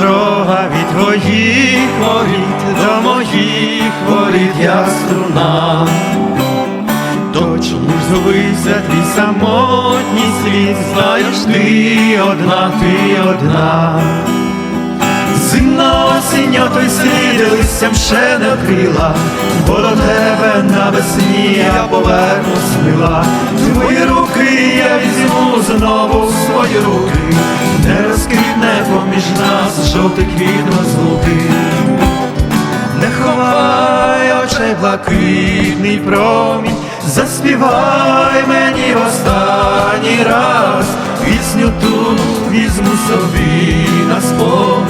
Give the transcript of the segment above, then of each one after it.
дорога від твоїх воріт до моїх воріт я струна. То чому ж зубився твій самотній світ, знаєш ти одна, ти одна. Зимна осінь, той слід листям ще не вкрила, бо до тебе навесні я повернусь мила. Твої руки я візьму знову в свої руки, не розквітне поміж нас жовтий квіт розлуки. Не ховай очей блакитний промінь, заспівай мені в останній раз, пісню ту візьму собі на спомин,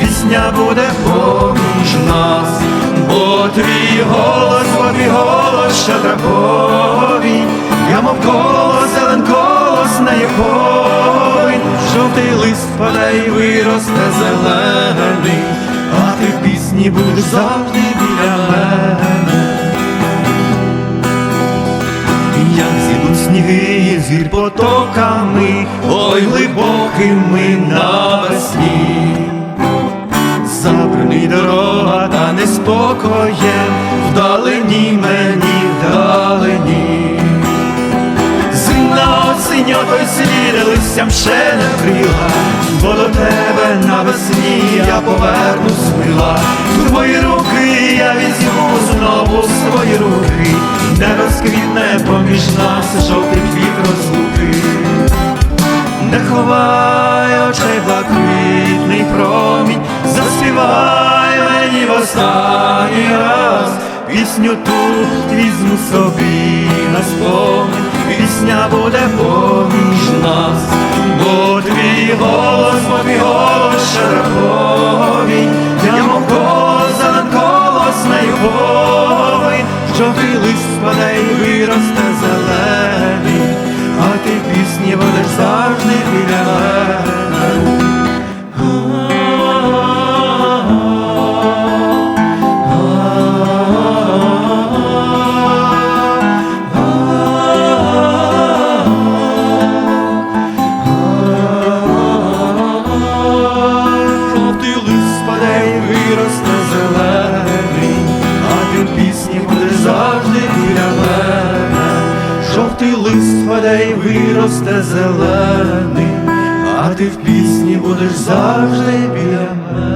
пісня буде поміж нас, бо твій голос, бо твій голос ще драконий, я мов колос, жовтий лист паде і виросте зелений, а ти пісні будеш завжди біля мене. Як зійдуть сніги з гір потоками, ой глибокими навесні. Забраний дорога та неспокоєм, вдалині мені той слід листям ще не вкрила, бо до тебе навесні я повернусь мила. Твої руки я візьму знову свої руки, не розквітне поміж нас жовтий квіт розлуки. Не ховай очей блакитний промінь, заспівай мені в останній раз пісню ту візьму собі на спомин, пісня буде поміж нас, бо твій голос, бо твій голос широковий, я мов коза голос колос Що жовтий лист спаде і виросте Жовтий лист падай виросте зелений, а ти в пісні будеш завжди біля мене.